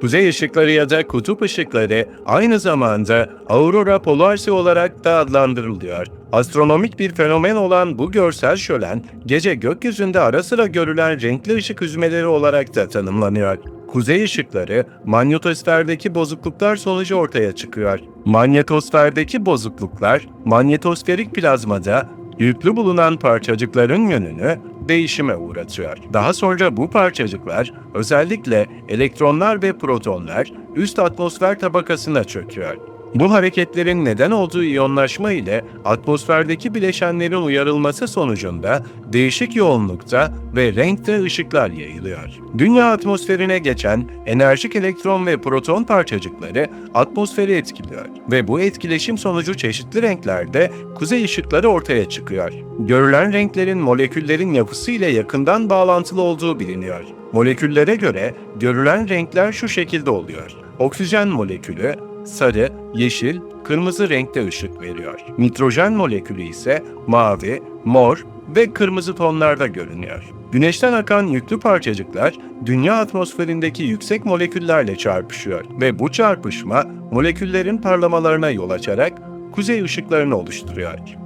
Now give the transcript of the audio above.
Kuzey ışıkları ya da kutup ışıkları aynı zamanda aurora polarisi olarak da adlandırılıyor. Astronomik bir fenomen olan bu görsel şölen, gece gökyüzünde ara sıra görülen renkli ışık hüzmeleri olarak da tanımlanıyor. Kuzey ışıkları manyetosferdeki bozukluklar sonucu ortaya çıkıyor. Manyetosferdeki bozukluklar, manyetosferik plazmada yüklü bulunan parçacıkların yönünü değişime uğratıyor. Daha sonra bu parçacıklar özellikle elektronlar ve protonlar üst atmosfer tabakasına çöküyor. Bu hareketlerin neden olduğu iyonlaşma ile atmosferdeki bileşenlerin uyarılması sonucunda değişik yoğunlukta ve renkte ışıklar yayılıyor. Dünya atmosferine geçen enerjik elektron ve proton parçacıkları atmosferi etkiliyor ve bu etkileşim sonucu çeşitli renklerde kuzey ışıkları ortaya çıkıyor. Görülen renklerin moleküllerin yapısı ile yakından bağlantılı olduğu biliniyor. Moleküllere göre görülen renkler şu şekilde oluyor. Oksijen molekülü sarı, yeşil, kırmızı renkte ışık veriyor. Nitrojen molekülü ise mavi, mor ve kırmızı tonlarda görünüyor. Güneşten akan yüklü parçacıklar dünya atmosferindeki yüksek moleküllerle çarpışıyor ve bu çarpışma moleküllerin parlamalarına yol açarak kuzey ışıklarını oluşturuyor.